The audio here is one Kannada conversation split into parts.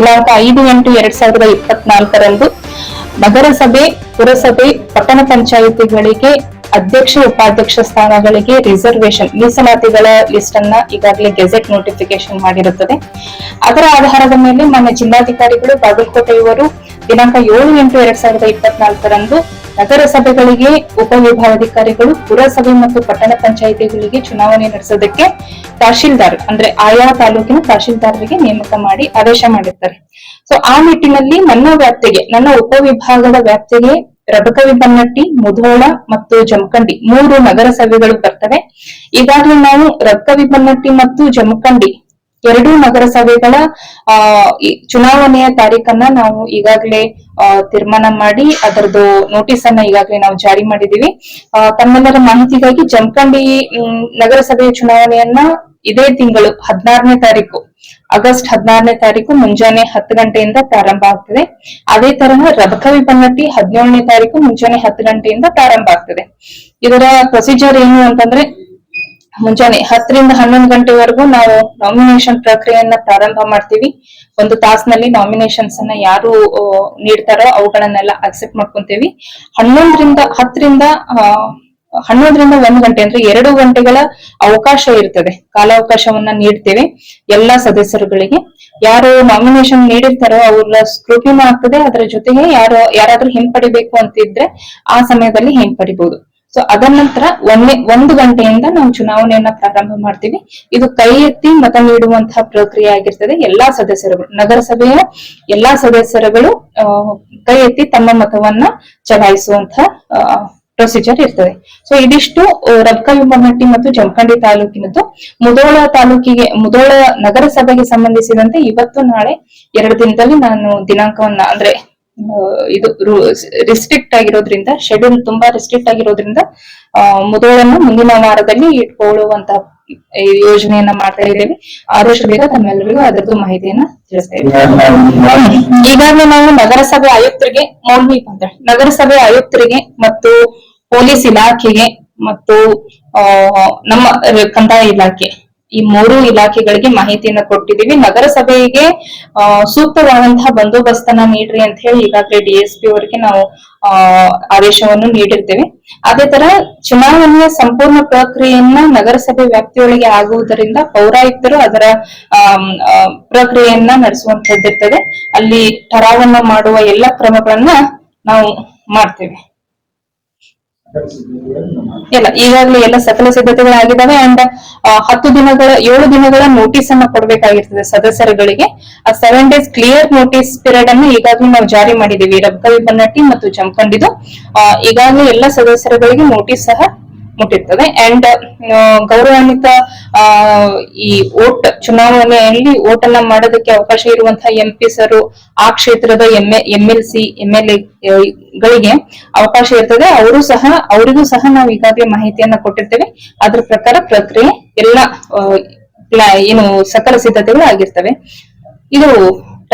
ದಿನಾಂಕ ಐದು ಎಂಟು ಎರಡ್ ಸಾವಿರದ ಇಪ್ಪತ್ನಾಲ್ಕರಂದು ನಗರಸಭೆ, ಪುರಸಭೆ, ಪಟ್ಟಣ ಪಂಚಾಯಿತಿಗಳಿಗೆ ಅಧ್ಯಕ್ಷ, ಉಪಾಧ್ಯಕ್ಷ ಸ್ಥಾನಗಳಿಗೆ ರಿಸರ್ವೇಶನ್ ಮೀಸಲಾತಿಗಳ ಲಿಸ್ಟ್ ಅನ್ನ ಈಗಾಗಲೇ ಗೆಜೆಟ್ ನೋಟಿಫಿಕೇಶನ್ ಮಾಡಿರುತ್ತದೆ. ಅದರ ಆಧಾರದ ಮೇಲೆ ನಮ್ಮ ಜಿಲ್ಲಾಧಿಕಾರಿಗಳು ಬಾಗಲಕೋಟೆಯವರು ದಿನಾಂಕ ಏಳು ಎಂಟು ಎರಡ್ ಸಾವಿರದ ಇಪ್ಪತ್ನಾಲ್ಕರಂದು ನಗರಸಭೆಗಳಿಗೆ ಉಪವಿಭಾಗಾಧಿಕಾರಿಗಳು, ಪುರಸಭೆ ಮತ್ತು ಪಟ್ಟಣ ಪಂಚಾಯಿತಿಗಳಿಗೆ ಚುನಾವಣೆ ನಡೆಸೋದಕ್ಕೆ ತಹಶೀಲ್ದಾರ್, ಅಂದ್ರೆ ಆಯಾ ತಾಲೂಕಿನ ತಹಶೀಲ್ದಾರರಿಗೆ ನೇಮಕ ಮಾಡಿ ಆದೇಶ ಮಾಡಿರ್ತಾರೆ. ಸೊ ಆ ನಿಟ್ಟಿನಲ್ಲಿ ನನ್ನ ವ್ಯಾಪ್ತಿಗೆ, ನನ್ನ ಉಪವಿಭಾಗದ ವ್ಯಾಪ್ತಿಗೆ ರಬಕವಿ ಬನ್ನಟ್ಟಿ, ಮುಧೋಳ ಮತ್ತು ಜಮಖಂಡಿ ಮೂರು ನಗರಸಭೆಗಳು ಬರ್ತವೆ. ಈಗಾಗಲೇ ನಾವು ರಬಕವಿ ಬನ್ನಟ್ಟಿ ಮತ್ತು ಜಮಖಂಡಿ ಎರಡೂ ನಗರಸಭೆಗಳ, ಆ ಚುನಾವಣೆಯ ತಾರೀಕನ್ನ ನಾವು ಈಗಾಗಲೇ ತೀರ್ಮಾನ ಮಾಡಿ ಅದರದ್ದು ನೋಟಿಸ್ ಅನ್ನ ಈಗಾಗಲೇ ನಾವು ಜಾರಿ ಮಾಡಿದೀವಿ ತಮ್ಮೆಲ್ಲರ ಮಾಹಿತಿಗಾಗಿ ಜಮಖಂಡಿ ನಗರಸಭೆಯ ಚುನಾವಣೆಯನ್ನ ಇದೇ ತಿಂಗಳು ಹದಿನಾರನೇ ತಾರೀಕು, ಆಗಸ್ಟ್ ಹದಿನಾರನೇ ತಾರೀಕು ಮುಂಜಾನೆ ಹತ್ತು ಗಂಟೆಯಿಂದ ಪ್ರಾರಂಭ ಆಗ್ತದೆ. ಅದೇ ತರಹ ರಬಕವಿ ಬನ್ನಟ್ಟಿ ಹದಿನೇಳನೇ ತಾರೀಕು ಮುಂಜಾನೆ ಹತ್ತು ಗಂಟೆಯಿಂದ ಪ್ರಾರಂಭ ಆಗ್ತದೆ. ಇದರ ಪ್ರೊಸೀಜರ್ ಏನು ಅಂತಂದ್ರೆ ಮುಂಜಾನೆ ಹತ್ತರಿಂದ ಹನ್ನೊಂದು ಗಂಟೆವರೆಗೂ ನಾವು ನಾಮಿನೇಷನ್ ಪ್ರಕ್ರಿಯೆಯನ್ನ ಪ್ರಾರಂಭ ಮಾಡ್ತೀವಿ. ಒಂದು ತಾಸಿನಲ್ಲಿ ನಾಮಿನೇಷನ್ಸ್ ಅನ್ನ ಯಾರು ನೀಡ್ತಾರೋ ಅವುಗಳನ್ನೆಲ್ಲ ಅಕ್ಸೆಪ್ಟ್ ಮಾಡ್ಕೊಂತೀವಿ. ಹನ್ನೊಂದರಿಂದ ಹತ್ತರಿಂದ ಹನ್ನೊಂದರಿಂದ ಒಂದು ಗಂಟೆ ಅಂದ್ರೆ ಎರಡು ಗಂಟೆಗಳ ಅವಕಾಶ ಇರ್ತದೆ. ಕಾಲಾವಕಾಶವನ್ನ ನೀಡ್ತೇವೆ ಎಲ್ಲಾ ಸದಸ್ಯರುಗಳಿಗೆ. ಯಾರು ನಾಮಿನೇಷನ್ ನೀಡಿರ್ತಾರೋ ಅವ್ರ ಸ್ಕ್ರೂಟಿನ ಆಗ್ತದೆ. ಅದರ ಜೊತೆಗೆ ಯಾರು, ಯಾರಾದ್ರೂ ಹಿಂಪಡಿಬೇಕು ಅಂತಿದ್ರೆ ಆ ಸಮಯದಲ್ಲಿ ಹಿಂಪಡಿಬಹುದು ಸೊ ಅದರ ನಂತರ ಒಂದೇ, ಒಂದು ಗಂಟೆಯಿಂದ ನಾವು ಚುನಾವಣೆಯನ್ನ ಪ್ರಾರಂಭ ಮಾಡ್ತೀವಿ. ಇದು ಕೈ ಎತ್ತಿ ಮತ ನೀಡುವಂತಹ ಪ್ರಕ್ರಿಯೆ ಆಗಿರ್ತದೆ. ಎಲ್ಲಾ ಸದಸ್ಯರುಗಳು, ನಗರಸಭೆಯ ಎಲ್ಲಾ ಸದಸ್ಯರುಗಳು ಕೈ ಎತ್ತಿ ತಮ್ಮ ಮತವನ್ನ ಚಲಾಯಿಸುವಂತಹ ಪ್ರೊಸೀಜರ್ ಇರ್ತದೆ. ಸೊ ಇದಿಷ್ಟು ಬನ್ನಟ್ಟಿ ಮತ್ತು ಜಮಖಂಡಿ ತಾಲೂಕಿನದ್ದು. ಮುದೋಳ ತಾಲೂಕಿಗೆ, ಮುದೋಳ ನಗರಸಭೆಗೆ ಸಂಬಂಧಿಸಿದಂತೆ ಇವತ್ತು ನಾಳೆ ಎರಡು ದಿನದಲ್ಲಿ ನಾನು ದಿನಾಂಕವನ್ನ, ಅಂದ್ರೆ ಇದು ರಿಸ್ಟ್ರಿಕ್ಟ್ ಆಗಿರೋದ್ರಿಂದ ಶೆಡ್ಯೂಲ್ ತುಂಬಾ ರಿಸ್ಟ್ರಿಕ್ಟ್ ಆಗಿರೋದ್ರಿಂದ ಆ, ಮುದೋಳನ್ನು ಮುಂದಿನ ವಾರದಲ್ಲಿ ಇಟ್ಕೊಳ್ಳುವಂತ ಯೋಜನೆಯನ್ನ ಮಾಡ್ತಾ ಇದ್ದೇವೆ. ಆದಷ್ಟು ಬೇಗ ತಮ್ಮೆಲ್ಲರಿಗೂ ಅದರದ್ದು ಮಾಹಿತಿಯನ್ನ ತಿಳಿಸ್ತಾ ಇದ್ದೇವೆ ಈಗಾಗಲೇ ನಾವು ನಗರಸಭೆ ಆಯುಕ್ತರಿಗೆ ನೋಡ್ಬೇಕು ಅಂತ ನಗರಸಭೆ ಆಯುಕ್ತರಿಗೆ ಮತ್ತು ಪೊಲೀಸ್ ಇಲಾಖೆಗೆ ಮತ್ತು ನಮ್ಮ ಕಂದಾಯ ಇಲಾಖೆ ಈ ಮೂರು ಇಲಾಖೆಗಳಿಗೆ ಮಾಹಿತಿಯನ್ನ ಕೊಟ್ಟಿದ್ದೀವಿ ನಗರಸಭೆಗೆ ಸೂಕ್ತವಾದಂತಹ ಬಂದೋಬಸ್ತನ್ನ ನೀಡ್ರಿ ಅಂತ ಹೇಳಿ ಈಗಾಗಲೇ ಡಿ ಎಸ್ ಪಿ ಅವರಿಗೆ ನಾವು ಆದೇಶವನ್ನು ನೀಡಿರ್ತೇವೆ. ಅದೇ ತರ ಚುನಾವಣೆಯ ಸಂಪೂರ್ಣ ಪ್ರಕ್ರಿಯೆಯನ್ನ ನಗರಸಭೆ ವ್ಯಾಪ್ತಿಯೊಳಗೆ ಆಗುವುದರಿಂದ ಪೌರಾಯುಕ್ತರು ಅದರ ಪ್ರಕ್ರಿಯೆಯನ್ನ ನಡೆಸುವಂತದ್ದಿರ್ತದೆ. ಅಲ್ಲಿ ಠರಾವನ್ನ ಮಾಡುವ ಎಲ್ಲ ಕ್ರಮಗಳನ್ನ ನಾವು ಮಾಡ್ತೇವೆ. ಇಲ್ಲ ಈಗಾಗಲೇ ಎಲ್ಲ ಸಕಲ ಸಿದ್ಧತೆಗಳಾಗಿದ್ದಾವೆ ಅಂಡ್ ಹತ್ತು ದಿನಗಳ, ಏಳು ದಿನಗಳ ನೋಟಿಸ್ ಅನ್ನ ಕೊಡ್ಬೇಕಾಗಿರ್ತದೆ ಸದಸ್ಯರುಗಳಿಗೆ. ಆ seven days clear notice period ಅನ್ನು ಈಗಾಗಲೇ ನಾವು ಜಾರಿ ಮಾಡಿದೀವಿ ರಬ್ಕವಿ ಬನ್ನಟ್ಟಿ ಮತ್ತು ಜಂಪಂಡಿದು ಈಗಾಗಲೇ ಎಲ್ಲ ಸದಸ್ಯರುಗಳಿಗೆ ನೋಟಿಸ್ ಸಹ ಮುಟ್ಟಿರ್ತದೆ. ಅಂಡ್ ಗೌರವಾನ್ವಿತ ಈ ಓಟ್, ಚುನಾವಣೆಯಲ್ಲಿ ಓಟ್ ಮಾಡೋದಕ್ಕೆ ಅವಕಾಶ ಇರುವಂತಹ ಎಂ ಪಿ ಆ ಕ್ಷೇತ್ರದ M M L C M L ಗಳಿಗೆ ಅವಕಾಶ ಇರ್ತದೆ. ಅವರು ಸಹ, ಅವರಿಗೂ ಸಹ ನಾವು ಈಗಾಗಲೇ ಮಾಹಿತಿಯನ್ನ ಕೊಟ್ಟಿರ್ತೇವೆ. ಅದ್ರ ಪ್ರಕಾರ ಪ್ರಕ್ರಿಯೆ ಎಲ್ಲ ಏನು ಸಕಲ ಸಿದ್ಧತೆಗಳು ಆಗಿರ್ತವೆ. ಇದು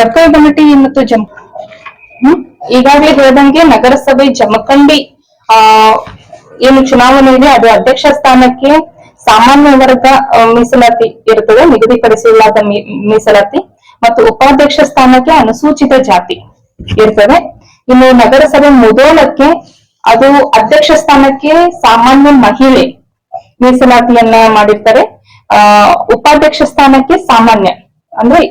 ರಕ್ಕೈ ಬನ್ನಟ್ಟಿ ಮತ್ತು ಜಮ್? ಈಗಾಗಲೇ ಹೇಳ್ದಂಗೆ ನಗರಸಭೆ ಜಮಖಂಡಿ, ಆ ಏನು ಚುನಾವಣೆ ಇದೆ, ಅದು ಅಧ್ಯಕ್ಷ ಸ್ಥಾನಕ್ಕೆ ಸಾಮಾನ್ಯ ವರ್ಗ ಮೀಸಲಾತಿ ಇರುತ್ತದೆ ನಿಗದಿಪಡಿಸಲಾದ ಮೀಸಲಾತಿ, ಮತ್ತು ಉಪಾಧ್ಯಕ್ಷ ಸ್ಥಾನಕ್ಕೆ ಅನುಸೂಚಿತ ಜಾತಿ ಇರ್ತದೆ. ಇನ್ನು ನಗರಸಭೆ ಮುದೋಲಕ್ಕೆ ಅದು ಅಧ್ಯಕ್ಷ ಸ್ಥಾನಕ್ಕೆ ಸಾಮಾನ್ಯ ಮಹಿಳೆ ಮೀಸಲಾತಿಯನ್ನ ಮಾಡಿರ್ತಾರೆ. ಆ, ಉಪಾಧ್ಯಕ್ಷ ಸ್ಥಾನಕ್ಕೆ ಸಾಮಾನ್ಯ, ಅಂದ್ರೆ